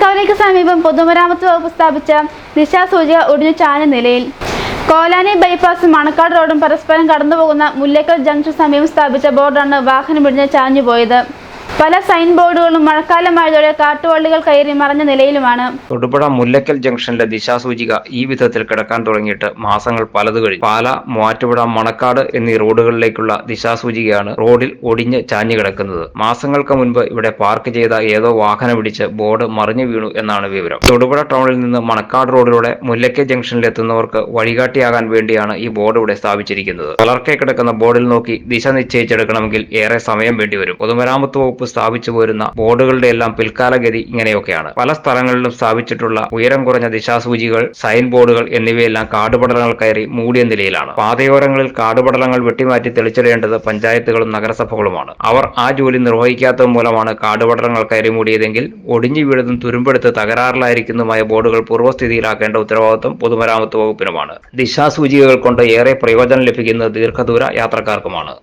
കോലാനിക്ക് സമീപം പൊതുമരാമത്ത് വകുപ്പ് സ്ഥാപിച്ച ദിശാസൂചിക ഒടിഞ്ഞു ചാഞ്ഞ നിലയിൽ. കോലാനി ബൈപ്പാസും മണക്കാട് റോഡും പരസ്പരം കടന്നുപോകുന്ന മുല്ലക്കൽ ജംഗ്ഷൻ സമീപം സ്ഥാപിച്ച ബോർഡാണ് വാഹനം ഇടിഞ്ഞ് ചാഞ്ഞുപോയത്. പല സൈൻ ബോർഡുകളും മഴക്കാലമായതോടെ കാട്ടുവള്ളികൾ കയറി മറഞ്ഞ നിലയിലുമാണ്. തൊടുപുഴ മുല്ലക്കൽ ജംഗ്ഷനിലെ ദിശാസൂചിക ഈ വിധത്തിൽ കിടക്കാൻ തുടങ്ങിയിട്ട് മാസങ്ങൾ പലത് കഴിഞ്ഞു. പാല മൂവാറ്റുപുഴ മണക്കാട് എന്നീ റോഡുകളിലേക്കുള്ള ദിശാസൂചികയാണ് റോഡിൽ ഒടിഞ്ഞ് ചാഞ്ഞു കിടക്കുന്നത്. മാസങ്ങൾക്ക് മുൻപ് ഇവിടെ പാർക്ക് ചെയ്ത ഏതോ വാഹനം പിടിച്ച് ബോർഡ് മറിഞ്ഞു വീണു എന്നാണ് വിവരം. തൊടുപുഴ ടൗണിൽ നിന്ന് മണക്കാട് റോഡിലൂടെ മുല്ലക്കൽ ജംഗ്ഷനിൽ എത്തുന്നവർക്ക് വഴികാട്ടിയാകാൻ വേണ്ടിയാണ് ഈ ബോർഡ് ഇവിടെ സ്ഥാപിച്ചിരിക്കുന്നത്. വളർക്കെ കിടക്കുന്ന ബോർഡിൽ നോക്കി ദിശ നിശ്ചയിച്ചെടുക്കണമെങ്കിൽ ഏറെ സമയം വേണ്ടിവരും. പൊതുമരാമത്ത് വകുപ്പ് സ്ഥാപിച്ചു പോരുന്ന ബോർഡുകളുടെ എല്ലാം പിൽക്കാലഗതി ഇങ്ങനെയൊക്കെയാണ്. പല സ്ഥലങ്ങളിലും സ്ഥാപിച്ചിട്ടുള്ള ഉയരം കുറഞ്ഞ ദിശാസൂചികൾ സൈൻ ബോർഡുകൾ എന്നിവയെല്ലാം കാടുപടലങ്ങൾ കയറി മൂടിയ നിലയിലാണ്. പാതയോരങ്ങളിൽ കാടുപടലങ്ങൾ വെട്ടിമാറ്റി തെളിച്ചിടേണ്ടത് പഞ്ചായത്തുകളും നഗരസഭകളുമാണ്. അവർ ആ ജോലി നിർവഹിക്കാത്തത് മൂലമാണ് കാടുപടലങ്ങൾ കയറി മൂടിയതെങ്കിൽ ഒടിഞ്ഞു വീഴുന്നതും തുരുമ്പെടുത്ത് തകരാറിലായിരിക്കുന്നതുമായ ബോർഡുകൾ പൂർവസ്ഥിതിയിലാക്കേണ്ട ഉത്തരവാദിത്വം പൊതുമരാമത്ത് വകുപ്പിനുമാണ്. ദിശാസൂചികൾ കൊണ്ട് ഏറെ പ്രയോജനം ലഭിക്കുന്നത് ദീർഘദൂര യാത്രക്കാർക്കുമാണ്.